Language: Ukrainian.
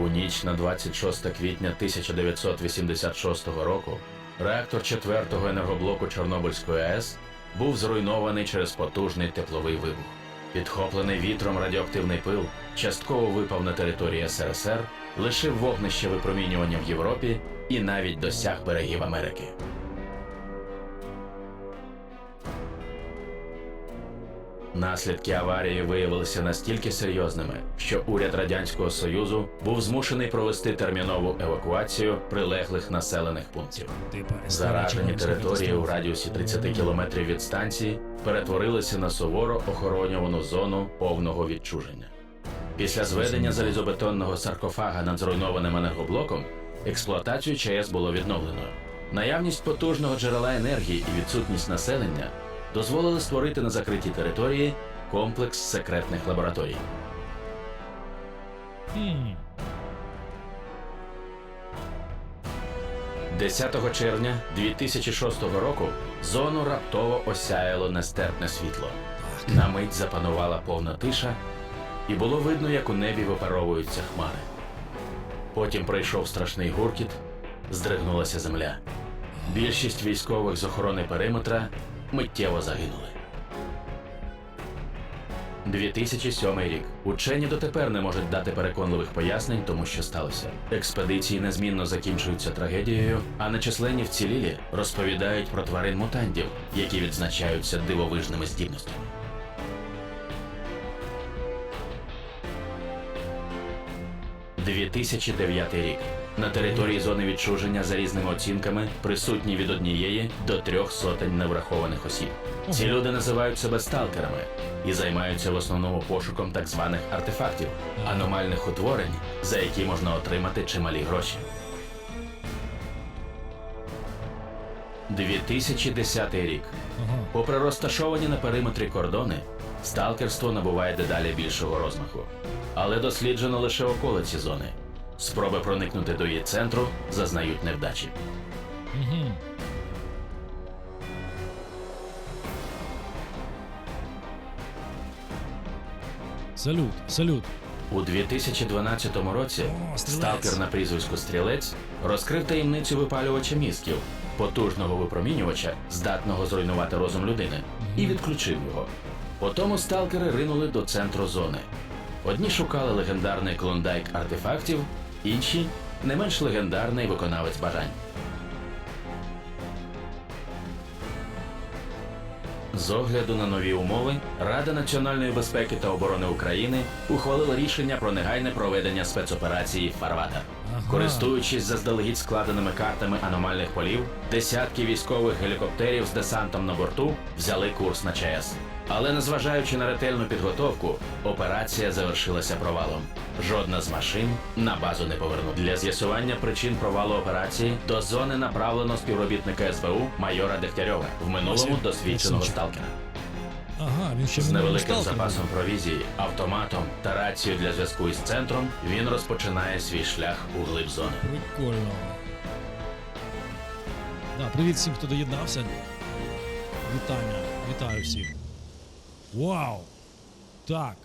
У ніч на 26 квітня 1986 року реактор 4-го енергоблоку Чорнобильської АЕС був зруйнований через потужний тепловий вибух. Підхоплений вітром радіоактивний пил частково випав на території СРСР, лишив вогнище випромінювання в Європі і навіть досяг берегів Америки. Наслідки аварії виявилися настільки серйозними, що уряд радянського союзу був змушений провести термінову евакуацію прилеглих населених пунктів. Заражені території у радіусі 30 кілометрів від станції перетворилися на суворо охоронювану зону повного відчуження. Після зведення залізобетонного саркофага над зруйнованим енергоблоком експлуатацію ЧАЕС було відновлено. Наявність потужного джерела енергії і відсутність населення дозволили створити на закритій території комплекс секретних лабораторій. Хм. 10 червня 2006 року зону раптово осяяло нестерпне світло. На мить запанувала повна тиша, і було видно, як у небі випаровуються хмари. Потім прийшов страшний гуркіт, здригнулася земля. Більшість військових з охорони периметра миттєво загинули. 2007 рік. Учені дотепер не можуть дати переконливих пояснень тому, що сталося. Експедиції незмінно закінчуються трагедією, а нечисленні вцілілі розповідають про тварин мутантів, які відзначаються дивовижними здібностями. «2009 рік. На території зони відчуження за різними оцінками присутні від однієї до трьох сотень неврахованих осіб. Ці люди називають себе сталкерами і займаються в основному пошуком так званих артефактів, аномальних утворень, за які можна отримати чималі гроші. 2010 рік. Попри розташовані на периметрі кордони, сталкерство набуває дедалі більшого розмаху. Але досліджено лише околиці зони. Спроби проникнути до її центру зазнають невдачі. Угу. Салют, салют. У 2012 році О, сталкер на прізвиську Стрілець розкрив таємницю випалювача мізків, потужного випромінювача, здатного зруйнувати розум людини, і відключив його. Потому сталкери ринули до центру зони. Одні шукали легендарний клондайк артефактів, інші не менш легендарний виконавець бажань. З огляду на нові умови, Рада національної безпеки та оборони України ухвалила рішення про негайне проведення спецоперації Фарватер. Користуючись заздалегідь складеними картами аномальних полів, десятки військових гелікоптерів з десантом на борту взяли курс на ЧАЕС. Але незважаючи на ретельну підготовку, операція завершилася провалом. Жодна з машин на базу не повернула. Для з'ясування причин провалу операції до зони направлено співробітника СБУ майора Дегтярьова, в минулому досвідченого сталкера. Ага, він ще З невеликим запасом провізії, автоматом та рацією для зв'язку із центром він розпочинає свій шлях у глиб зони. Прикольно. Да, привіт всім, хто доєднався. Вітання. Вітаю всіх. Вау! Так.